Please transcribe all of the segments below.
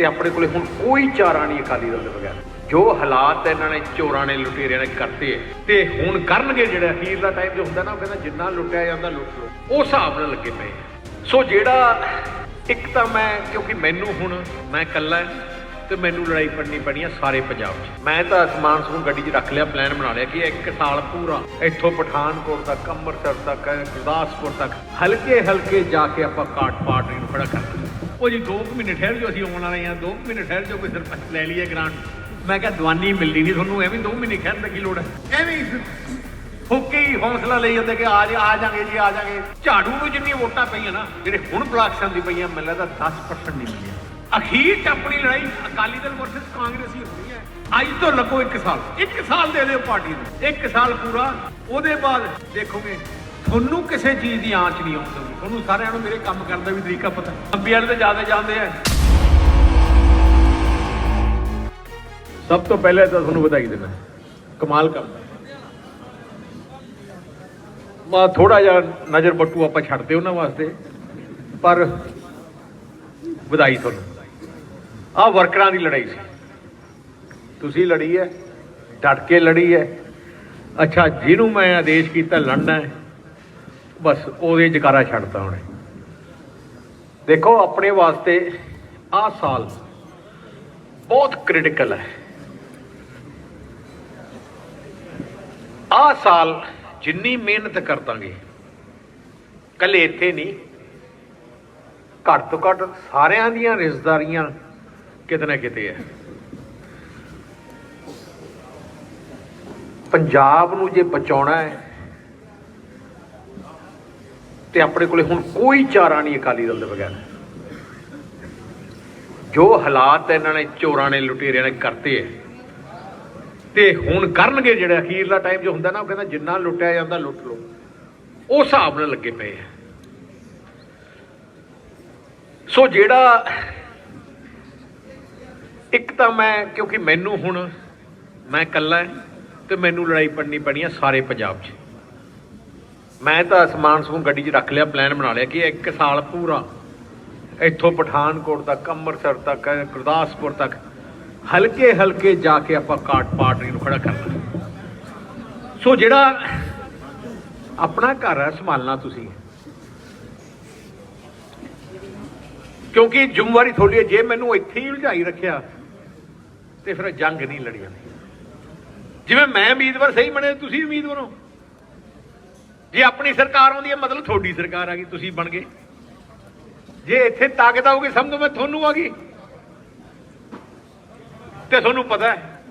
ਤੇ ਆਪਣੇ ਕੋਲੇ ਹੁਣ ਕੋਈ ਚਾਰਾ ਨਹੀਂ ਅਕਾਲੀ ਦਲ ਦੇ ਬਗੈਰ। ਜੋ ਹਾਲਾਤ ਇਹਨਾਂ ਨੇ ਚੋਰਾਂ ਨੇ ਲੁਟੇਰਿਆਂ ਨੇ ਕਰਤੇ ਹੈ, ਤੇ ਹੁਣ ਕਰਨਗੇ ਜਿਹੜਾ ਅਖੀਰ ਦਾ ਟਾਈਮ ਜੋ ਹੁੰਦਾ ਨਾ ਉਹ ਕਹਿੰਦਾ ਜਿੰਨਾ ਲੁੱਟਿਆ ਜਾਂਦਾ ਲੁੱਟ ਲਓ। ਉਹ ਹਿਸਾਬ ਨਾਲ ਲੱਗੇ ਪਏ ਸੋ ਜਿਹੜਾ ਇੱਕ ਤਾਂ ਮੈਂ ਕਿਉਂਕਿ ਮੈਨੂੰ ਹੁਣ ਮੈਂ ਇਕੱਲਾ ਹਾਂ ਤੇ ਮੈਨੂੰ ਲੜਾਈ ਪੜਨੀ ਪੈਣੀ ਆ ਸਾਰੇ ਪੰਜਾਬ 'ਚ। ਮੈਂ ਤਾਂ ਸਮਾਨ ਸਮੂਨ ਗੱਡੀ 'ਚ ਰੱਖ ਲਿਆ ਪਲਾਨ ਬਣਾ ਲਿਆ ਕਿ ਇੱਕ ਸਾਲ ਪੂਰਾ ਇੱਥੋਂ ਪਠਾਨਕੋਟ ਤੱਕ ਅੰਮ੍ਰਿਤਸਰ ਤੱਕ ਗੁਰਦਾਸਪੁਰ ਤੱਕ ਹਲਕੇ ਹਲਕੇ ਜਾ ਕੇ ਆਪਾਂ ਕਾਟ ਪਾਟ ਨੂੰ ਖੜਾ ਕਰ ਦਿੰਦੇ ਉਹ ਜੀ 2 ਮਹੀਨੇ ਠਹਿਰ ਜੋ ਅਸੀਂ ਆਉਣ ਵਾਲੇ ਆ 2 ਮਹੀਨੇ ਠਹਿਰ ਜੋ ਕੋਈ ਸਰਪੰਚ ਲੈ ਲਈਏ ਗ੍ਰਾਂਟ ਮੈਂ ਕਿਹਾ ਦਵਾਨੀ ਮਿਲਦੀ ਨਹੀਂ ਤੁਹਾਨੂੰ ਐਵੇਂ 2 ਮਹੀਨੇ ਦੀ ਕੀ ਲੋੜ ਹੈ? ਐਵੇਂ ਫੁੱਕੇ ਹੀ ਹੌਸਲਾ ਲਈ ਜਾਂਦੇ ਕਿ ਆ ਜਾ ਆ ਜਾਗੇ ਜੀ ਆ ਜਾਗੇ। ਝਾੜੂ ਨੂੰ ਜਿੰਨੀ ਵੋਟਾਂ ਪਈਆਂ ਨਾ ਜਿਹੜੇ ਹੁਣ ਬਲਾਕਸ਼ਾਂ ਦੀ ਪਈਆਂ ਮੈਨੂੰ ਲੱਗਦਾ 10% ਨਹੀਂ ਮਿਲੀਆਂ। ਅਖੀਰ 'ਚ ਆਪਣੀ ਲੜਾਈ ਅਕਾਲੀ ਦਲ ਵਰਸਸ ਕਾਂਗਰਸ ਹੀ ਹੋਣੀ ਹੈ। ਅੱਜ ਤੋਂ ਲੱਗੋ 1 ਸਾਲ 1 ਸਾਲ ਦੇ ਦਿਓ ਪਾਰਟੀ ਨੂੰ। 1 ਸਾਲ ਪੂਰਾ ਉਹਦੇ ਬਾਅਦ ਦੇਖੋਗੇ ਤੁਹਾਨੂੰ ਕਿਸੇ ਚੀਜ਼ ਦੀ ਆਂਚ ਨਹੀਂ ਆਉਂਦੀ। ਤੁਹਾਨੂੰ ਸਾਰਿਆਂ ਨੂੰ ਮੇਰੇ ਕੰਮ ਕਰਨ ਦਾ ਵੀ ਤਰੀਕਾ ਪਤਾ। ਅੰਪੀਅਰ ਤੇ ਜ਼ਿਆਦਾ ਜਾਂਦੇ ਆ। ਸਭ ਤੋਂ ਪਹਿਲੇ ਤਾਂ ਤੁਹਾਨੂੰ ਵਧਾਈ ਦੇਣਾ। ਕਮਾਲ ਕੰਮ ਹੈ। ਮਾ ਥੋੜਾ ਜਿਹਾ ਨਜ਼ਰ ਬੱਟੂ ਆਪਾਂ ਛੱਡਦੇ ਉਹਨਾਂ ਵਾਸਤੇ। ਪਰ ਵਧਾਈ ਤੁਹਾਨੂੰ। ਆ ਵਰਕਰਾਂ ਦੀ ਲੜਾਈ ਸੀ। ਤੁਸੀਂ ਲੜੀ ਹੈ, ਡਟ ਕੇ ਲੜੀ ਹੈ। ਅੱਛਾ, ਜਿਹਨੂੰ ਮੈਂ ਆਦੇਸ਼ ਕੀਤਾ, ਲੜਨਾ ਹੈ। ਬਸ ਉਹਦੇ ਜਕਾਰਾ ਛੱਡਤਾ ਉਹਨੇ। ਦੇਖੋ, ਆਪਣੇ ਵਾਸਤੇ ਆਹ ਸਾਲ ਬਹੁਤ ਕ੍ਰਿਟੀਕਲ ਹੈ। ਆਹ ਸਾਲ ਜਿੰਨੀ ਮਿਹਨਤ ਕਰਦਾਂਗੇ ਕੱਲੇ ਇੱਥੇ ਨਹੀਂ, ਘੱਟ ਤੋਂ ਘੱਟ ਸਾਰਿਆਂ ਦੀਆਂ ਰਿਸ਼ਤੇਦਾਰੀਆਂ ਕਿਤੇ ਨਾ ਕਿਤੇ ਹੈ। ਪੰਜਾਬ ਨੂੰ ਜੇ ਬਚਾਉਣਾ ਹੈ ਤੇ ਆਪਣੇ ਕੋਲੇ ਹੁਣ ਕੋਈ ਚਾਰਾ ਨਹੀਂ ਅਕਾਲੀ ਦਲ ਦੇ ਬਗੈਰ। ਜੋ ਹਾਲਾਤ ਇਹਨਾਂ ਨੇ, ਚੋਰਾਂ ਨੇ, ਲੁਟੇਰਿਆਂ ਨੇ ਕਰਤੇ ਹੈ, ਤੇ ਹੁਣ ਕਰਨਗੇ ਜਿਹੜਾ ਅਖੀਰਲਾ ਟਾਈਮ ਜੋ ਹੁੰਦਾ ਨਾ, ਉਹ ਕਹਿੰਦਾ ਜਿੰਨਾ ਲੁੱਟਿਆ ਜਾਂਦਾ, ਲੁੱਟ ਲਓ। ਉਹ ਹਿਸਾਬ ਨਾਲ ਲੱਗੇ ਪਏ ਆ ਸੋ ਜਿਹੜਾ ਇੱਕ ਤਾਂ ਮੈਂ, ਕਿਉਂਕਿ ਮੈਨੂੰ ਹੁਣ ਮੈਂ ਇਕੱਲਾ ਹਾਂ, ਤੇ ਮੈਨੂੰ ਲੜਾਈ ਪੜਨੀ ਪੈਣੀ ਆ ਸਾਰੇ ਪੰਜਾਬ 'ਚ। ਮੈਂ ਤਾਂ ਸਮਾਨ ਸਮੂਨ ਗੱਡੀ 'ਚ ਰੱਖ ਲਿਆ ਪਲਾਨ ਬਣਾ ਲਿਆ ਕਿ ਇੱਕ ਸਾਲ ਪੂਰਾ ਇੱਥੋਂ ਪਠਾਨਕੋਟ ਤੱਕ, ਅੰਮ੍ਰਿਤਸਰ ਤੱਕ, ਗੁਰਦਾਸਪੁਰ ਤੱਕ, ਹਲਕੇ ਹਲਕੇ ਜਾ ਕੇ ਆਪਾਂ ਕਾਟ ਪਾਟਰੀ ਨੂੰ ਖੜਾ ਕਰਨਾ। ਸੋ ਜਿਹੜਾ ਆਪਣਾ ਘਰ ਹੈ ਸੰਭਾਲਣਾ ਤੁਸੀਂ। ਕਿਉਂਕਿ ਜ਼ਿੰਮੇਵਾਰੀ ਤੁਹਾਡੀ ਹੈ, ਜੇ ਮੈਨੂੰ ਇੱਥੇ ਹੀ ਉਲਝਾਈ ਰੱਖਿਆ, ਤੇ ਫਿਰ ਜੰਗ ਨਹੀਂ ਲੜੀ ਜਾਂਦੀ ਜਿਵੇਂ ਮੈਂ ਉਮੀਦਵਾਰ, ਸਹੀ ਬਣੇ, ਤੁਸੀਂ ਉਮੀਦਵਾਰ ਹੋ। ਜੇ ਆਪਣੀ ਸਰਕਾਰ ਆਉਂਦੀ ਹੈ ਮਤਲਬ ਤੁਹਾਡੀ ਸਰਕਾਰ ਆ ਗਈ ਤੁਸੀਂ ਬਣ ਗਏ। ਜੇ ਇੱਥੇ ਤਾਕਤ ਆਊਗੀ ਸਮਝੋ ਮੈਂ ਤੁਹਾਨੂੰ ਆ ਗਈ। ਤੇ ਤੁਹਾਨੂੰ ਪਤਾ ਹੈ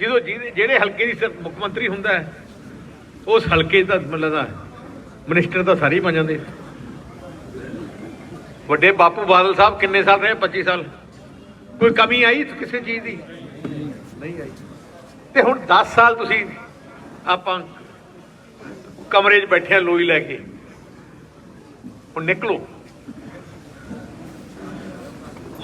ਜਦੋਂ ਜਿਹਦੇ- ਜਿਹੜੇ ਹਲਕੇ ਦੀ ਸਰ- ਮੁੱਖ ਮੰਤਰੀ ਹੁੰਦਾ ਹੈ ਉਸ ਹਲਕੇ ਦਾ ਮਤਲਬ ਦਾ ਮਿਨਿਸਟਰ ਤਾਂ ਸਾਰੇ ਬਣ ਜਾਂਦੇ। ਵੱਡੇ ਬਾਪੂ ਬਾਦਲ ਸਾਹਿਬ ਕਿੰਨੇ ਸਾਲ ਰਹੇ? 25 ਸਾਲ। ਕੋਈ ਕਮੀ ਆਈ ਕਿਸੇ ਚੀਜ਼ ਦੀ? ਨਹੀਂ ਆਈ। ਤੇ ਹੁਣ 10 ਸਾਲ ਤੁਸੀਂ ਆਪਾਂ ਕਮਰੇ 'ਚ ਬੈਠੇ ਆ ਲੋਈ ਲੈ ਕੇ। ਹੁਣ ਨਿਕਲੋ।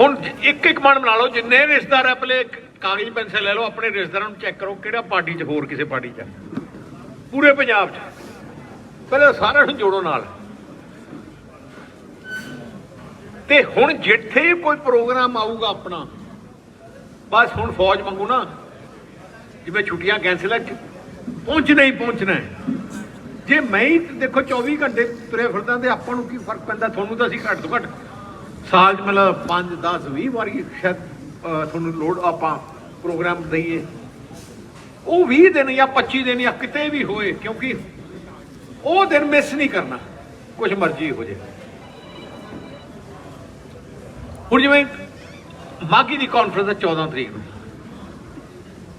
ਹੁਣ ਇੱਕ ਇੱਕ ਮਨ ਬਣਾ ਲਓ, ਜਿੰਨੇ ਰਿਸ਼ਤੇਦਾਰ ਆ ਪਹਿਲੇ ਕਾਗਜ਼ ਪੈਨਸਲ ਲੈ ਲਓ, ਆਪਣੇ ਰਿਸ਼ਤੇਦਾਰਾਂ ਨੂੰ ਚੈੱਕ ਕਰੋ ਕਿਹੜਾ ਪਾਰਟੀ 'ਚ ਹੋਰ ਕਿਸੇ ਪਾਰਟੀ 'ਚ ਪੂਰੇ ਪੰਜਾਬ 'ਚ। ਪਹਿਲਾਂ ਸਾਰਿਆਂ ਨੂੰ ਜੋੜੋ ਨਾਲ। ਤੇ ਹੁਣ ਜਿੱਥੇ ਕੋਈ ਪ੍ਰੋਗਰਾਮ ਆਊਗਾ ਆਪਣਾ, ਬਸ ਹੁਣ ਫੌਜ ਮੰਗੂ ਨਾ, ਜਿਵੇਂ ਛੁੱਟੀਆਂ ਕੈਂਸਲ ਹੈ ਪਹੁੰਚਣਾ ਹੀ ਪਹੁੰਚਣਾ ਹੈ। ਜੇ ਮੈਂ ਹੀ ਦੇਖੋ 24 ਘੰਟੇ ਤੁਰੇ ਫਿਰਦਾ ਤੇ ਆਪਾਂ ਨੂੰ ਕੀ ਫ਼ਰਕ ਪੈਂਦਾ? ਤੁਹਾਨੂੰ ਤਾਂ ਅਸੀਂ ਘੱਟ ਤੋਂ ਘੱਟ ਸਾਲ 'ਚ ਮਤਲਬ 5 10 20 ਵਾਰੀ ਸ਼ਾਇਦ ਤੁਹਾਨੂੰ ਲੋਡ ਆਪਾਂ ਪ੍ਰੋਗਰਾਮ ਦਈਏ। ਉਹ 20 ਦਿਨ ਜਾਂ 25 ਦਿਨ ਜਾਂ ਕਿਤੇ ਵੀ ਹੋਏ, ਕਿਉਂਕਿ ਉਹ ਦਿਨ ਮਿਸ ਨਹੀਂ ਕਰਨਾ। ਕੁਝ ਮਰਜ਼ੀ ਹੋ ਜੇ। ਹੁਣ ਜਿਵੇਂ ਮਾਗੀ ਦੀ ਕਾਨਫਰੰਸ ਹੈ 14 ਤਰੀਕ ਨੂੰ।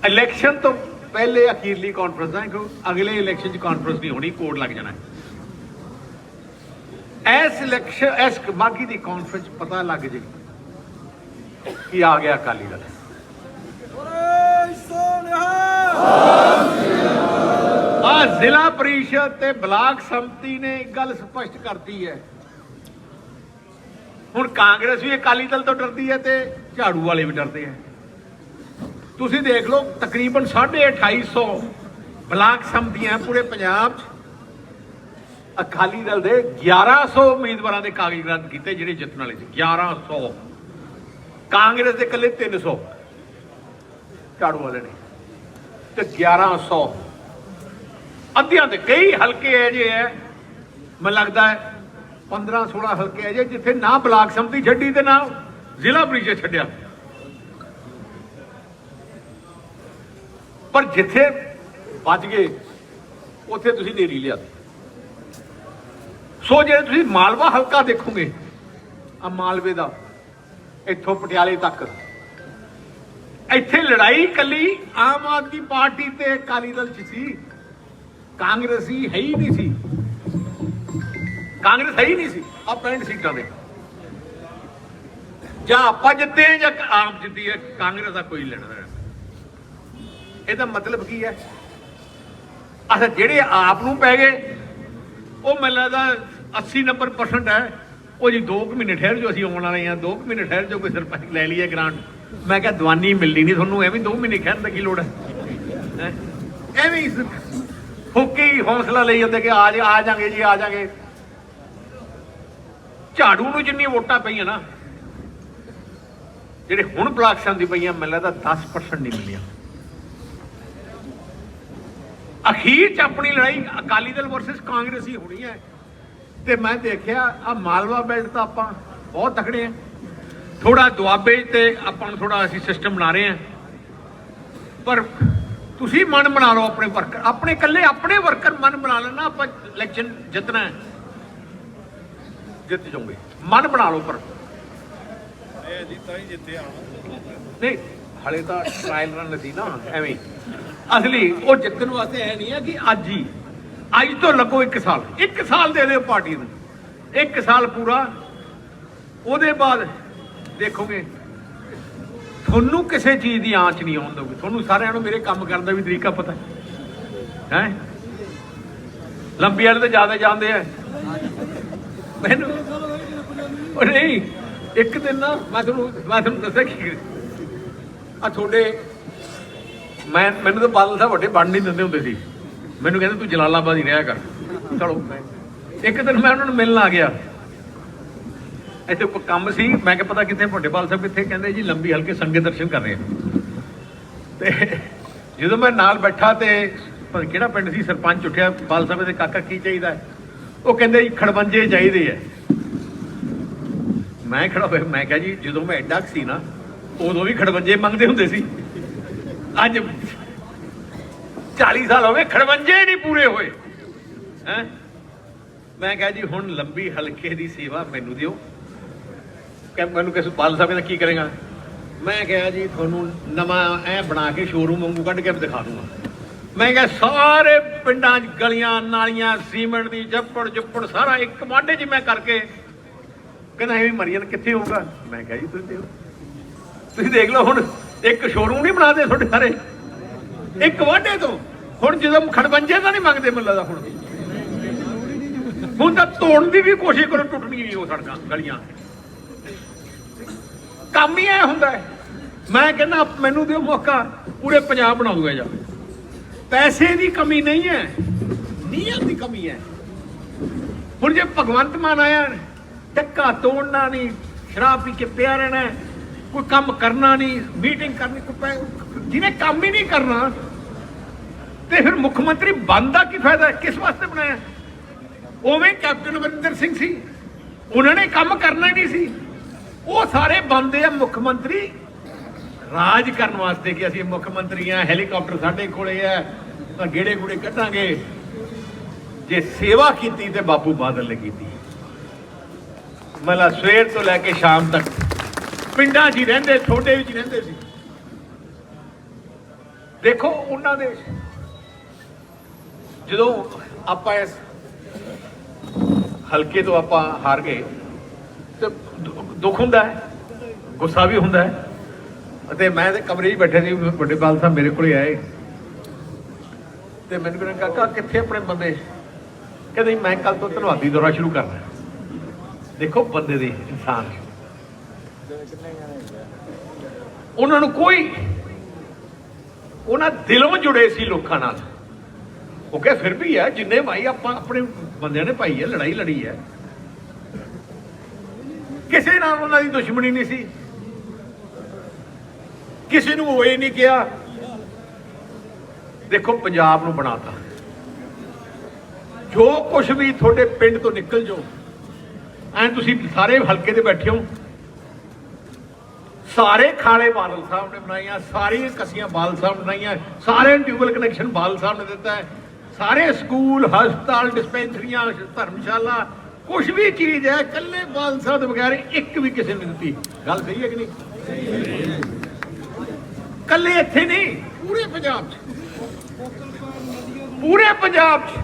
ਇਲੈਕਸ਼ਨ ਤੋਂ ਪਹਿਲੇ ਅਖੀਰਲੀ ਕਾਨਫਰੰਸ ਹੈ ਕਿ ਅਗਲੇ ਇਲੈਕਸ਼ਨ 'ਚ ਕਾਨਫਰੰਸ ਨਹੀਂ ਹੋਣੀ ਕੋਡ ਲੱਗ ਜਾਣਾ ਐਸ ਇਲੈਕਸ਼ਨ ਐਸ ਮਾਗੀ ਦੀ ਕਾਨਫਰੰਸ ਪਤਾ ਲੱਗ ਜੇ ਕਿ ਆ ਗਿਆ ਅਕਾਲੀ ਦਲ। ਆ ਜ਼ਿਲ੍ਹਾ ਪ੍ਰੀਸ਼ਦ ਤੇ ਬਲਾਕ ਸੰਮਤੀ ਨੇ ਇੱਕ ਗੱਲ ਸਪਸ਼ਟ ਕਰਤੀ ਹੈ। ਹੁਣ ਕਾਂਗਰਸ ਵੀ ਅਕਾਲੀ ਦਲ ਤੋਂ ਡਰਦੀ ਹੈ ਤੇ ਝਾੜੂ ਵਾਲੇ ਵੀ ਡਰਦੇ ਹੈ। ਤੁਸੀਂ ਦੇਖ ਲਓ, ਤਕਰੀਬਨ 250 ਬਲਾਕ ਸੰਮਤੀਆਂ ਪੂਰੇ ਪੰਜਾਬ 'ਚ। ਅਕਾਲੀ ਦਲ ਦੇ 1100 ਉਮੀਦਵਾਰਾਂ ਦੇ ਕਾਗਜ਼ ਰੱਦ ਕੀਤੇ ਜਿਹੜੇ ਜਿੱਤਣ ਵਾਲੇ ਸੀ। 1100 ਕਾਂਗਰਸ ਦੇ ਇਕੱਲੇ 300 ਝਾੜੂ ਵਾਲੇ ਨੇ। ਤੇ 1100 ਅੱਧਿਆਂ ਦੇ ਕਈ ਹਲਕੇ ਐ ਜੇ ਹੈ। ਮੈਨੂੰ ਲੱਗਦਾ ਹੈ 15 16 ਹਲਕੇ ਐ ਜੇ ਜਿੱਥੇ ਨਾ ਬਲਾਕ ਸੰਮਤੀ ਛੱਡੀ ਤੇ ਨਾ ਜ਼ਿਲ੍ਹਾ ਪ੍ਰੀਸ਼ਦ ਛੱਡਿਆ। ਪਰ ਜਿੱਥੇ ਵੱਜ ਗਏ, ਉੱਥੇ ਤੁਸੀਂ ਨੇਰੀ ਲਿਆ ਸੋ। ਜੇ ਤੁਸੀਂ ਮਾਲਵਾ ਹਲਕਾ ਦੇਖੋਗੇ ਆ ਮਾਲਵੇ ਦਾ, ਇੱਥੋਂ ਪਟਿਆਲੇ ਤੱਕ। ਇੱਥੇ ਲੜਾਈ ਕੱਲੀ ਆਮ ਆਦਮੀ ਪਾਰਟੀ ਤੇ ਅਕਾਲੀ ਦਲ ਚ ਸੀ। ਕਾਂਗਰਸੀ ਹੈ ਹੀ ਨਹੀਂ ਸੀ। ਕਾਂਗਰਸ ਹੈ ਹੀ ਨਹੀਂ ਸੀ ਆ 65 ਸੀਟਾਂ ਦੇ। ਜਾਂ ਆਪਾਂ ਜਿੱਤੇ ਜਾਂ ਆਪ ਜਿੱਤੀ ਹੈ, ਕਾਂਗਰਸ ਦਾ ਕੋਈ ਲੈਣਾ ਇਹਦਾ ਮਤਲਬ ਕੀ ਹੈ? ਅੱਛਾ, ਜਿਹੜੇ ਆਪ ਨੂੰ ਪੈ ਗਏ, ਉਹ ਮੈਨੂੰ ਲੱਗਦਾ 80 ਨੰਬਰ ਪਰਸੈਂਟ ਹੈ। ਉਹ ਜੀ 2 ਮਹੀਨੇ ਠਹਿਰ ਜੋ ਅਸੀਂ ਆਉਣ ਵਾਲੇ ਆ 2 ਮਹੀਨੇ ਠਹਿਰ ਜੋ ਕੋਈ ਸਰਪੰਚ ਲੈ ਲਈਏ ਗ੍ਰਾਂਟ ਮੈਂ ਕਿਹਾ, ਦਵਾਨੀ ਮਿਲਣੀ ਨਹੀਂ ਤੁਹਾਨੂੰ, ਐਵੇਂ 2 ਮਹੀਨੇ ਖਹਿਣ ਦੀ ਕੀ ਲੋੜ ਹੈ? ਐਵੇਂ ਹੀ ਫੋਕੇ ਹੀ ਹੌਸਲਾ ਲਈ ਜਾਂਦੇ ਕਿ ਆ ਜਾ, ਆ ਜਾਾਂਗੇ ਜੀ, ਆ ਜਾਾਂਗੇ। ਝਾੜੂ ਨੂੰ ਜਿੰਨੀ ਵੋਟਾਂ ਪਈਆਂ ਨਾ, ਜਿਹੜੇ ਹੁਣ ਬਲਾਕ ਸੰਧੀ ਪਈਆਂ, ਮੈਨੂੰ ਲੱਗਦਾ 10% ਨਹੀਂ ਮਿਲੀਆਂ। ਅਖੀਰ ਚ ਆਪਣੀ ਲੜਾਈ ਅਕਾਲੀ ਦਲ ਵਰਸਸ ਕਾਂਗਰਸ ਹੀ ਹੋਣੀ ਹੈ। ਤੇ ਮੈਂ ਦੇਖਿਆ ਆ ਮਾਲਵਾ ਬੈਲਟ ਤਾਂ ਆਪਾਂ ਬਹੁਤ ਤਕੜੇ ਆ। ਥੋੜਾ ਦੁਆਬੇ ਤੇ ਆਪਾਂ ਨੂੰ ਥੋੜਾ ਅਸੀਂ ਸਿਸਟਮ ਬਣਾ ਰਹੇ ਆ ਪਰ ਤੁਸੀਂ ਮਨ ਬਣਾ ਲਓ ਆਪਣੇ ਵਰਕਰ ਆਪਣੇ ਇਕੱਲੇ ਆਪਣੇ ਵਰਕਰ ਮਨ ਬਣਾ ਲੈਣਾ ਆਪਾਂ ਇਲੈਕਸ਼ਨ ਜਿੱਤਣਾ ਜਿੱਤ ਜਾਓਗੇ। ਮਨ ਬਣਾ ਲਓ ਪਰ। ਇਹ ਜੀ ਤਾਂ ਹੀ ਜਿੱਤੇ ਆਣਾ ਨਹੀਂ ਹਲੇ ਤਾਂ ਟ੍ਰਾਇਲ ਰਨ ਸੀ ਨਾ ਐਵੇਂ। ਅਸਲੀ, ਉਹ ਜਿੱਤਣ ਵਾਸਤੇ ਐ ਨਹੀਂ ਹੈ ਕਿ ਅੱਜ ਹੀ। ਅੱਜ ਤੋਂ ਲੱਗੋ 1 ਸਾਲ। 1 ਸਾਲ ਦੇ ਦਿਓ ਪਾਰਟੀ ਨੂੰ। 1 ਸਾਲ ਪੂਰਾ। ਉਹਦੇ ਬਾਅਦ ਦੇਖੋਗੇ, ਤੁਹਾਨੂੰ ਕਿਸੇ ਚੀਜ਼ ਦੀ ਆਂਚ ਨਹੀਂ ਆਉਣ ਦੋਗੇ ਤੁਹਾਨੂੰ ਸਾਰਿਆਂ ਨੂੰ ਮੇਰੇ ਕੰਮ ਕਰਨ ਦਾ ਵੀ ਤਰੀਕਾ ਪਤਾ ਹੈ। ਹੈ? ਲੰਬੀ ਵਾਲੇ ਤਾਂ ਜ਼ਿਆਦਾ ਜਾਂਦੇ ਆ। ਮੈਨੂੰ ਉਹ ਨਹੀਂ। ਇੱਕ ਦਿਨ ਨਾ, ਮੈਂ ਤੁਹਾਨੂੰ ਮੈਂ ਤੁਹਾਨੂੰ ਦੱਸਿਆ ਕੀ ਆ ਤੁਹਾਡੇ ਮੈਂ ਮੈਨੂੰ ਤਾਂ ਬਾਦਲ ਸਾਹਿਬ ਵੱਡੇ ਬਣ ਨਹੀਂ ਦਿੰਦੇ ਹੁੰਦੇ ਸੀ। ਮੈਨੂੰ ਕਹਿੰਦੇ, ਤੂੰ ਜਲਾਲਾਬਾਦ ਹੀ ਰਿਹਾ ਕਰ। ਚਲੋ। ਇੱਕ ਦਿਨ ਮੈਂ ਉਹਨਾਂ ਨੂੰ ਮਿਲਣ ਆ ਗਿਆ। ਇੱਥੇ ਕੋਈ ਕੰਮ ਸੀ। ਮੈਂ ਕਿਹਾ, ਪਤਾ ਕਿੱਥੇ ਵੱਡੇ ਬਾਲ ਸਾਹਿਬ ਕਿੱਥੇ? ਕਹਿੰਦੇ, ਜੀ, ਲੰਬੀ, ਹਲਕੇ ਸੰਗਤ ਦਰਸ਼ਨ ਕਰ ਰਹੇ ਤੇ ਜਦੋਂ ਮੈਂ ਨਾਲ ਬੈਠਾ ਤੇ ਪਤਾ ਕਿਹੜਾ ਪਿੰਡ ਸੀ, ਸਰਪੰਚ ਉੱਠਿਆ ਬਾਲ ਸਾਹਿਬ ਦੇ ਕਾਕਾ, ਕੀ ਚਾਹੀਦਾ ਉਹ ਕਹਿੰਦੇ, ਜੀ, ਖੜਵੰਜੇ ਚਾਹੀਦੇ ਆ ਮੈਂ ਖੜਾ ਹੋਇਆ, ਮੈਂ ਕਿਹਾ, ਜੀ, ਜਦੋਂ ਮੈਂ ਐਡਾ ਸੀ ਨਾ, ਉਦੋਂ ਵੀ ਖੜਵੰਜੇ ਮੰਗਦੇ ਹੁੰਦੇ ਸੀ। ਅੱਜ 40 ਸਾਲ ਹੋ ਗਏ, ਖੜਵੰਜੇ ਨਹੀਂ ਪੂਰੇ ਹੋਏ। ਹੈ? ਮੈਂ ਕਿਹਾ ਜੀ, ਹੁਣ ਲੰਬੀ ਹਲਕੇ ਦੀ ਸੇਵਾ ਮੈਨੂੰ ਦਿਓ। ਕਿ ਮੈਨੂੰ ਕਿਸੇ ਬਾਲ ਸਾਹਿਬ ਦਾ ਕੀ ਕਰੇਗਾ? ਮੈਂ ਕਿਹਾ ਜੀ, ਤੁਹਾਨੂੰ ਨਵਾਂ ਐ ਬਣਾ ਕੇ ਸ਼ੋਰੂਮ ਵਾਂਗੂ ਕੱਢ ਕੇ ਦਿਖਾ ਦੂੰਗਾ। ਮੈਂ ਕਿਹਾ ਸਾਰੇ ਪਿੰਡਾਂ 'ਚ ਗਲੀਆਂ, ਨਾਲੀਆਂ, ਸੀਮੈਂਟ ਦੀ ਜੱਪੜ ਜੁੱਪੜ ਸਾਰਾ ਇੱਕ ਮਾਡੇ 'ਚ ਮੈਂ ਕਰਕੇ ਕਹਿੰਦਾ, ਇਹ ਮਰੀਨ ਕਿੱਥੇ ਹੋਊਗਾ? ਮੈਂ ਕਿਹਾ ਜੀ, ਤੁਸੀਂ ਦਿਓ ਤੁਸੀਂ ਦੇਖ ਲਓ ਹੁਣ। ਇੱਕ ਸ਼ੋਰੂਮ ਨਹੀਂ ਬਣਾਦੇ ਤੁਹਾਡੇ ਸਾਰੇ। ਇੱਕ ਵਾਢੇ ਤੋਂ। ਹੁਣ ਜਦੋਂ ਖੜਵੰਜੇ ਤਾਂ ਨਹੀਂ ਮੰਗਦੇ ਮੈਨੂੰ ਲੱਗਦਾ ਹੁਣ। ਹੁਣ ਤਾਂ ਤੋੜਨ ਦੀ ਵੀ ਕੋਸ਼ਿਸ਼ ਕਰੋ, ਟੁੱਟਣੀ ਨਹੀਂ ਉਹ ਸੜਕਾਂ, ਗਲੀਆਂ। ਕੰਮ ਹੀ ਐ ਹੁੰਦਾ ਮੈਂ ਕਹਿੰਦਾ, ਮੈਨੂੰ ਦਿਓ ਮੌਕਾ, ਪੂਰੇ ਪੰਜਾਬ ਬਣਾ ਦੂਗਾ ਜਾ। ਪੈਸੇ ਦੀ ਕਮੀ ਨਹੀਂ ਹੈ। ਨੀਅਤ ਦੀ ਕਮੀ ਹੈ। ਹੁਣ ਜੇ ਭਗਵੰਤ ਮਾਨ ਆਇਆ, ਟੱਕਾ ਤੋੜਨਾ ਨਹੀਂ, ਸ਼ਰਾਬ ਪੀ ਕੇ ਪਿਆ ਰਹਿਣਾ ਕੋਈ ਕੰਮ ਕਰਨਾ ਨਹੀਂ ਮੀਟਿੰਗ ਕਰਨੀ ਜਿਹਨੇ ਕੰਮ ਹੀ ਨਹੀਂ ਕਰਨਾ, ਤੇ ਫਿਰ ਮੁੱਖ ਮੰਤਰੀ ਬਣਦਾ ਕੀ ਫਾਇਦਾ, ਕਿਸ ਵਾਸਤੇ ਬਣਾਇਆ? ਉਵੇਂ ਕੈਪਟਨ ਅਮਰਿੰਦਰ ਸਿੰਘ ਸੀ, ਉਹਨਾਂ ਨੇ ਕੰਮ ਕਰਨਾ ਹੀ ਨਹੀਂ ਸੀ। ਉਹ ਸਾਰੇ ਬੰਦੇ ਆ ਮੁੱਖ ਮੰਤਰੀ, ਰਾਜ ਕਰਨ ਵਾਸਤੇ ਕਿ ਅਸੀਂ ਮੁੱਖ ਮੰਤਰੀ ਆ, ਹੈਲੀਕਾਪਟਰ ਸਾਡੇ ਕੋਲੇ ਆ, ਤਾਂ ਗੇੜੇ ਗੂੜੇ ਕੱਢਾਂਗੇ। ਜੇ ਸੇਵਾ ਕੀਤੀ ਤੇ ਬਾਪੂ ਬਾਦਲ ਨੇ ਕੀਤੀ। ਮਤਲਬ ਸਵੇਰ ਤੋਂ ਲੈ ਕੇ ਸ਼ਾਮ ਤੱਕ। ਪਿੰਡਾਂ 'ਚ ਹੀ ਰਹਿੰਦੇ ਛੋਟੇ ਵਿੱਚ ਰਹਿੰਦੇ ਸੀ। ਦੇਖੋ, ਉਹਨਾਂ ਦੇ ਜਦੋਂ ਆਪਾਂ ਇਸ ਹਲਕੇ ਤੋਂ ਆਪਾਂ ਹਾਰ ਗਏ, ਤੇ ਦੁੱਖ ਹੁੰਦਾ ਹੈ, ਗੁੱਸਾ ਵੀ ਹੁੰਦਾ ਹੈ। ਅਤੇ ਮੈਂ ਤੇ ਕਮਰੇ 'ਚ ਬੈਠੇ ਸੀ, ਵੱਡੇ ਬਾਲ ਸਾਹਿਬ ਮੇਰੇ ਕੋਲੇ ਆਏ। ਤੇ ਮੈਨੂੰ ਕਹਿੰਦੇ, ਕਾਕਾ, ਕਿੱਥੇ ਆਪਣੇ ਬੰਦੇ? ਕਹਿੰਦੇ, ਮੈਂ ਕੱਲ ਤੋਂ ਧਨਵਾਦੀ ਦੌਰਾ ਸ਼ੁਰੂ ਕਰਨਾ ਦੇਖੋ, ਬੰਦੇ ਦੀ ਇਨਸਾਨ ਉਹਨਾਂ ਨੂੰ ਕੋਈ ਉਹਨਾਂ ਦਿਲੋਂ ਜੁੜੇ ਸੀ ਲੋਕਾਂ ਨਾਲ। ਉਹ ਕਹੇ, ਫਿਰ ਵੀ ਹੈ, ਜਿੰਨੇ ਭਾਈ ਆਪਾਂ ਆਪਣੇ ਬੰਦਿਆਂ ਨੇ ਪਾਈ ਹੈ, ਲੜਾਈ ਲੜੀ ਹੈ। ਕਿਸੇ ਨਾਲ ਉਹਨਾਂ ਦੀ ਦੁਸ਼ਮਣੀ ਨਹੀਂ ਸੀ। ਕਿਸੇ ਨੂੰ ਉਹ ਹੋਏ ਨਹੀਂ ਕਿਹਾ, ਦੇਖੋ, ਪੰਜਾਬ ਨੂੰ ਬਣਾਤਾ। ਜੋ ਕੁਝ ਵੀ ਤੁਹਾਡੇ ਪਿੰਡ ਤੋਂ ਨਿਕਲ ਜੋ ਐਂ ਤੁਸੀਂ ਸਾਰੇ ਹਲਕੇ ਦੇ ਬੈਠੇ ਹੋ ਸਾਰੇ ਖਾਲੇ ਬਾਦਲ ਸਾਹਿਬ ਨੇ ਬਣਾਈਆਂ, ਸਾਰੀਆਂ ਕਸੀਆਂ ਬਾਦਲ ਸਾਹਿਬ ਨੇ ਬਣਾਈਆਂ ਸਾਰੇ ਟਿਊਬਲ ਕਨੈਕਸ਼ਨ ਬਾਦਲ ਸਾਹਿਬ ਨੇ ਦਿੱਤਾ ਹੈ। ਸਾਰੇ ਸਕੂਲ, ਹਸਪਤਾਲ, ਡਿਸਪੈਂਸਰੀਆਂ, ਧਰਮਸ਼ਾਲਾ ਕੁਝ ਵੀ ਚੀਜ਼ ਹੈ, ਇਕੱਲੇ ਬਾਦਲ ਸਾਹਿਬ ਦੇ ਬਗੈਰ ਇੱਕ ਵੀ ਕਿਸੇ ਨੇ ਦਿੱਤੀ। ਗੱਲ ਸਹੀ ਹੈ ਕਿ ਨਹੀਂ? ਇਕੱਲੇ ਇੱਥੇ ਨਹੀਂ, ਪੂਰੇ ਪੰਜਾਬ 'ਚ। ਪੂਰੇ ਪੰਜਾਬ 'ਚ।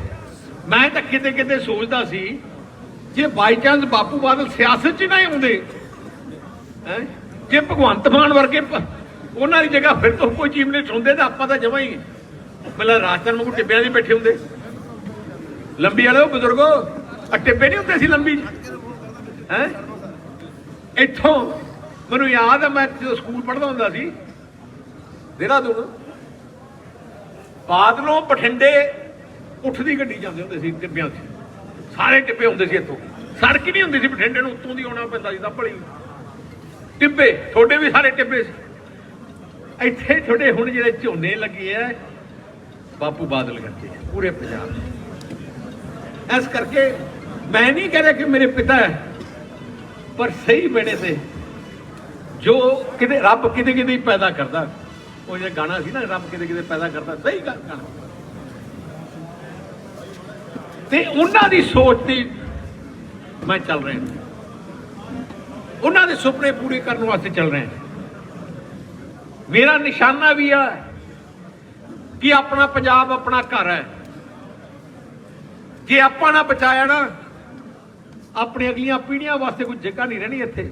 ਮੈਂ ਤਾਂ ਕਿਤੇ ਕਿਤੇ ਸੋਚਦਾ ਸੀ, ਜੇ ਬਾਈ ਚਾਂਸ ਬਾਪੂ ਬਾਦਲ ਸਿਆਸਤ 'ਚ ਨਾ ਆਉਂਦੇ, ਹੈ? ਜੇ ਭਗਵੰਤ ਮਾਨ ਵਰਗੇ ਉਹਨਾਂ ਦੀ ਜਗ੍ਹਾ ਫਿਰ ਤੋਂ ਕੋਈ ਚੀਫ ਮਿਨਿਸਟਰ ਹੁੰਦੇ ਤਾਂ ਆਪਾਂ ਤਾਂ ਜਮਾ ਹੀ ਪਹਿਲਾਂ ਰਾਜਸਥਾਨ ਵਾਂਗੂ ਟਿੱਬਿਆਂ ਦੇ ਬੈਠੇ ਹੁੰਦੇ। ਲੰਬੀ ਵਾਲੇ ਉਹ ਬਜ਼ੁਰਗੋ ਆ ਟਿੱਬੇ ਨਹੀਂ ਹੁੰਦੇ ਸੀ ਲੰਬੀ? ਹੈ? ਇੱਥੋਂ, ਮੈਨੂੰ ਯਾਦ ਆ, ਮੈਂ ਜਦੋਂ ਸਕੂਲ ਪੜ੍ਹਦਾ ਹੁੰਦਾ ਸੀ, ਦੇਹਰਾਦੂਨ, ਬਾਦਲੋਂ ਬਠਿੰਡੇ ਉੱਠਦੀ ਗੱਡੀ ਜਾਂਦੇ ਹੁੰਦੇ ਸੀ ਟਿੱਬਿਆਂ 'ਚ। ਸਾਰੇ ਟਿੱਬੇ ਹੁੰਦੇ ਸੀ ਇੱਥੋਂ। ਸੜਕ ਹੀ ਨਹੀਂ ਹੁੰਦੀ ਸੀ ਬਠਿੰਡੇ ਨੂੰ, ਉੱਤੋਂ ਦੀ ਆਉਣਾ ਪੈਂਦਾ ਸੀ, ਤਾਂ ਭਲੀ। ਟਿੱਬੇ, ਤੁਹਾਡੇ ਵੀ ਸਾਰੇ ਟਿੱਬੇ ਸੀ। ਇੱਥੇ ਤੁਹਾਡੇ ਹੁਣ ਜਿਹੜੇ ਝੋਨੇ ਲੱਗੇ ਆ, ਬਾਪੂ ਬਾਦਲ ਕਰਕੇ, ਪੂਰੇ ਪੰਜਾਬ ਇਸ ਕਰਕੇ ਮੈਂ ਨਹੀਂ ਕਹਿ ਰਿਹਾ ਕਿ ਮੇਰੇ ਪਿਤਾ ਹੈ, ਪਰ ਸਹੀ ਵੇਲੇ ਤੇ ਜੋ ਕਿਤੇ ਰੱਬ ਕਿਤੇ ਕਿਤੇ ਪੈਦਾ ਕਰਦਾ। ਉਹ ਜਿਹੜਾ ਗਾਣਾ ਸੀ ਨਾ, ਰੱਬ ਕਿਤੇ ਕਿਤੇ ਪੈਦਾ ਕਰਦਾ, ਸਹੀ ਗਾ- ਗਾਣਾ। ਤੇ ਉਹਨਾਂ ਦੀ ਸੋਚ ਤੇ ਮੈਂ ਚੱਲ ਰਿਹਾ। ਉਹਨਾਂ ਦੇ ਸੁਪਨੇ ਪੂਰੇ ਕਰਨ ਵਾਸਤੇ ਚੱਲ ਰਿਹਾ ਮੇਰਾ ਨਿਸ਼ਾਨਾ ਵੀ ਆ ਕਿ ਆਪਣਾ ਪੰਜਾਬ ਆਪਣਾ ਘਰ ਹੈ। ਜੇ ਆਪਾਂ ਨਾ ਬਚਾਇਆ ਨਾ, ਆਪਣੇ ਅਗਲੀਆਂ ਪੀੜ੍ਹੀਆਂ ਵਾਸਤੇ ਕੋਈ ਜਗ੍ਹਾ ਨਹੀਂ ਰਹਿਣੀ ਇੱਥੇ।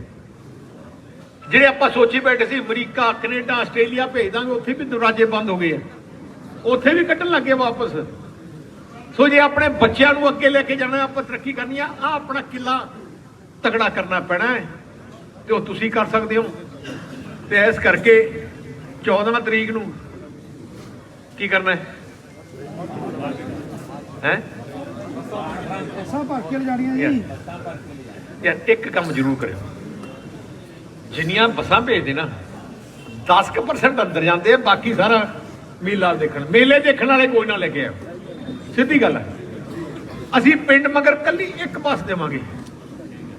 ਜਿਹੜੇ ਆਪਾਂ ਸੋਚੀ ਬੈਠੇ ਸੀ, ਅਮਰੀਕਾ, ਕੈਨੇਡਾ, ਆਸਟ੍ਰੇਲੀਆ ਭੇਜ ਦਾਂਗੇ, ਉੱਥੇ ਵੀ ਦਰਵਾਜ਼ੇ ਬੰਦ ਹੋ ਗਏ ਆ। ਉੱਥੇ ਵੀ ਕੱਢਣ ਲੱਗੇ ਵਾਪਸ। ਸੋ ਜੇ ਆਪਣੇ ਬੱਚਿਆਂ ਨੂੰ ਅੱਗੇ ਲੈ ਕੇ ਜਾਣਾ, ਆਪਾਂ ਤਰੱਕੀ ਕਰਨੀ ਆ ਆ ਆਪਣਾ ਕਿਲਾ ਤਗੜਾ ਕਰਨਾ ਪੈਣਾ ਹੈ। ਤੇ ਉਹ ਤੁਸੀਂ ਕਰ ਸਕਦੇ ਹੋ। ਤੇ ਇਸ ਕਰਕੇ 14 ਤਰੀਕ ਨੂੰ ਕੀ ਕਰਨਾ ਹੈ? ਹੈ? ਬੱਸਾਂ ਭਰ ਕੇ ਲਿਜਾਣੀਆਂ ਜੀ। ਯਾਰ ਇੱਕ ਕੰਮ ਜ਼ਰੂਰ ਕਰਿਓ। ਜਿੰਨੀਆਂ ਬੱਸਾਂ ਭੇਜਦੇ ਨਾ 10% ਅੰਦਰ ਜਾਂਦੇ ਆ ਬਾਕੀ ਸਾਰਾ ਮੇਲਾ ਦੇਖਣ। ਮੇਲੇ ਦੇਖਣ ਵਾਲੇ ਕੋਈ ਨਾ ਲੈ ਕੇ ਆਓ ਸਿੱਧੀ ਗੱਲ ਹੈ। ਅਸੀਂ ਪਿੰਡ ਮਗਰ ਕੱਲੀ ਇੱਕ ਬੱਸ ਦੇਵਾਂਗੇ।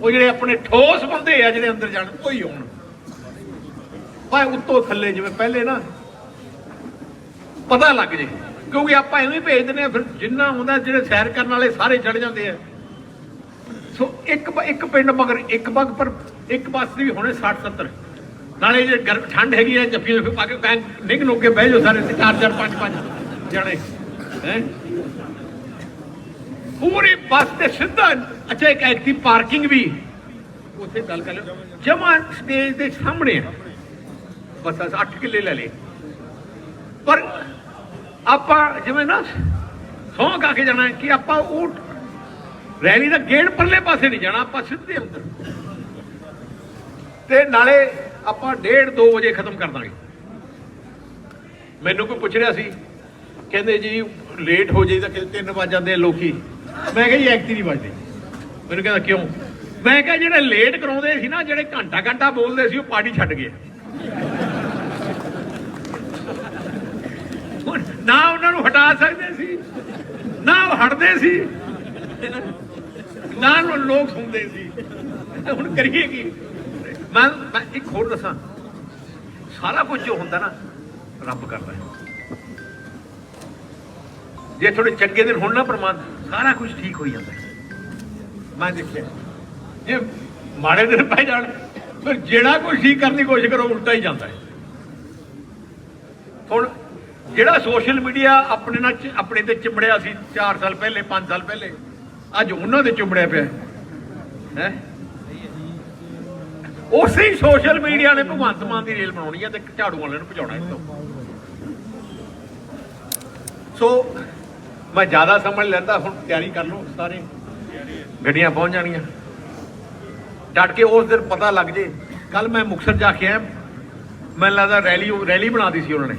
ਉਹ ਜਿਹੜੇ ਆਪਣੇ ਠੋਸ ਬੰਦੇ ਆ ਜਿਹੜੇ ਅੰਦਰ ਜਾਣ ਉਹ ਹੀ ਆਉਣ ਭਾਵੇਂ ਉੱਤੋਂ ਥੱਲੇ ਜਿਵੇਂ ਪਹਿਲੇ ਨਾ, ਪਤਾ ਲੱਗ ਜੇ। ਕਿਉਂਕਿ ਆਪਾਂ ਐਵੇਂ ਭੇਜ ਦਿੰਦੇ ਆ, ਫਿਰ ਜਿੰਨਾ ਹੁੰਦਾ ਜਿਹੜੇ ਸੈਰ ਕਰਨ ਵਾਲੇ ਸਾਰੇ ਚੜ ਜਾਂਦੇ ਆ। ਸੋ ਇੱਕ ਇੱਕ ਪਿੰਡ ਮਗਰ ਇੱਕ ਬੱਗ ਪਰ ਇੱਕ ਬੱਸ ਦੀ ਵੀ ਹੋਣੇ 60 70 ਨਾਲੇ ਜੇ ਗਰਮ ਠੰਡ ਹੈਗੀ ਹੈ ਜੱਫੀ ਜੱਫੀ ਪਾ ਕੇ ਕਹਿ ਨਿਕ ਨੁਕ ਕੇ ਬਹਿ ਜਾਓ ਸਾਰੇ ਚਾਰ ਚਾਰ, ਪੰਜ ਪੰਜ ਜਣੇ, ਹੈ? ਪੂਰੀ ਬੱਸ ਤੇ ਸਿੱਧਾ ਅੱਛਾ, ਇੱਕ ਐਕਟਿਵ ਪਾਰਕਿੰਗ ਵੀ। ਉੱਥੇ ਗੱਲ ਕਰ ਲਿਓ। ਜਮਾ ਸਟੇਜ ਦੇ ਸਾਹਮਣੇ ਆ। ਬਸ 8 ਕਿੱਲੇ ਲੈ ਲਏ। ਪਰ ਆਪਾਂ ਜਿਵੇਂ ਨਾ ਸੌਂ ਕਾ ਕੇ ਜਾਣਾ ਕਿ ਆਪਾਂ ਉਹ ਰੈਲੀ ਦਾ ਗੇਟ ਪਰਲੇ ਪਾਸੇ ਨਹੀਂ ਜਾਣਾ, ਆਪਾਂ ਸਿੱਧੇ ਅੰਦਰ। ਤੇ ਨਾਲੇ ਆਪਾਂ 1:30 2 ਵਜੇ ਖਤਮ ਕਰ ਦਾਂਗੇ। ਮੈਨੂੰ ਕੋਈ ਪੁੱਛ ਰਿਹਾ ਸੀ, ਕਹਿੰਦੇ ਜੀ ਲੇਟ ਹੋ ਜਾਈਦਾ ਕਿ 3 ਵਜ ਜਾਂਦੇ ਲੋਕੀ। ਮੈਂ ਕਿਹਾ ਜੀ ਐਕਤੀ ਨਹੀਂ ਵੱਜਦੇ ਮੈਨੂੰ ਕਹਿੰਦਾ, ਕਿਉਂ? ਮੈਂ ਕਿਹਾ ਜਿਹੜੇ ਲੇਟ ਕਰਾਉਂਦੇ ਸੀ ਨਾ, ਜਿਹੜੇ ਘੰਟਾ ਘੰਟਾ ਬੋਲਦੇ ਸੀ, ਉਹ ਪਾਰਟੀ ਛੱਡ ਗਏ। ਨਾ ਉਹਨਾਂ ਨੂੰ ਹਟਾ ਸਕਦੇ ਸੀ, ਨਾ ਉਹ ਹਟਦੇ ਸੀ, ਨਾ ਉਹ ਲੋਕ ਸੁਣਦੇ ਸੀ। ਹੁਣ ਕਰੀਏ ਕੀ? ਮੈਂ ਮੈਂ ਇੱਕ ਹੋਰ ਦੱਸਾਂ। ਸਾਰਾ ਕੁਝ ਜੋ ਹੁੰਦਾ ਨਾ, ਰੱਬ ਕਰਦਾ ਹੈ। ਜੇ ਥੋੜੇ ਚੰਗੇ ਦਿਨ ਹੋਣ ਨਾ ਪ੍ਰਮਾਨ ਸਾਰਾ ਕੁਝ ਠੀਕ ਹੋ ਜਾਂਦਾ ਮੈਂ ਦੇਖਿਆ ਜੇ ਮਾੜੇ ਦਿਨ ਪੈ ਜਾਣ, ਫਿਰ ਜਿਹੜਾ ਕੁਝ ਠੀਕ ਕਰਨ ਦੀ ਕੋਸ਼ਿਸ਼ ਕਰੋ, ਉਲਟਾ ਹੀ ਜਾਂਦਾ ਹੈ। ਹੁਣ ਜਿਹੜਾ ਸੋਸ਼ਲ ਮੀਡੀਆ ਆਪਣੇ ਨਾਲ ਆਪਣੇ ਤੇ ਚਿੰਬੜਿਆ ਸੀ 4 ਸਾਲ ਪਹਿਲੇ 5 ਸਾਲ ਪਹਿਲੇ, ਅੱਜ ਉਹਨਾਂ ਦੇ ਚਿੰਬੜਿਆ ਪਿਆ ਹੈ। ਉਸੇ ਸੋਸ਼ਲ ਮੀਡੀਆ ਨੇ ਭਗਵੰਤ ਮਾਨ ਦੀ ਰੇਲ ਬਣਾਉਣੀ ਹੈ ਤੇ ਝਾੜੂ ਵਾਲਿਆਂ ਨੂੰ ਭਜਾਉਣਾ ਇਸ ਤੋਂ ਸੋ ਮੈਂ ਜ਼ਿਆਦਾ ਸਮਝ ਲੈਂਦਾ, ਹੁਣ ਤਿਆਰੀ ਕਰ ਲਓ ਸਾਰੇ। ਗੱਡੀਆਂ ਪਹੁੰਚ ਜਾਣੀਆਂ। ਡਟ ਕੇ ਉਸ ਦਿਨ ਪਤਾ ਲੱਗ ਜੇ। ਕੱਲ ਮੈਂ ਮੁਕਤਸਰ ਜਾ ਕੇ ਆਇਆ। ਮੈਨੂੰ ਲੱਗਦਾ ਰੈਲੀ ਰੈਲੀ ਬਣਾਦੀ ਸੀ ਉਹਨਾਂ ਨੇ।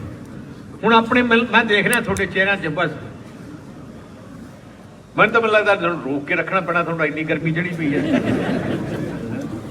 ਹੁਣ ਆਪਣੇ ਮੈਂ ਮੈਂ ਦੇਖ ਰਿਹਾ ਤੁਹਾਡੇ ਚਿਹਰਿਆਂ 'ਚ ਬਸ। ਮੈਨੂੰ ਤਾਂ ਮੈਨੂੰ ਲੱਗਦਾ ਰੋਕ ਕੇ ਰੱਖਣਾ ਪੈਣਾ, ਤੁਹਾਨੂੰ ਇੰਨੀ ਗਰਮੀ ਚੜੀ ਪਈ ਹੈ।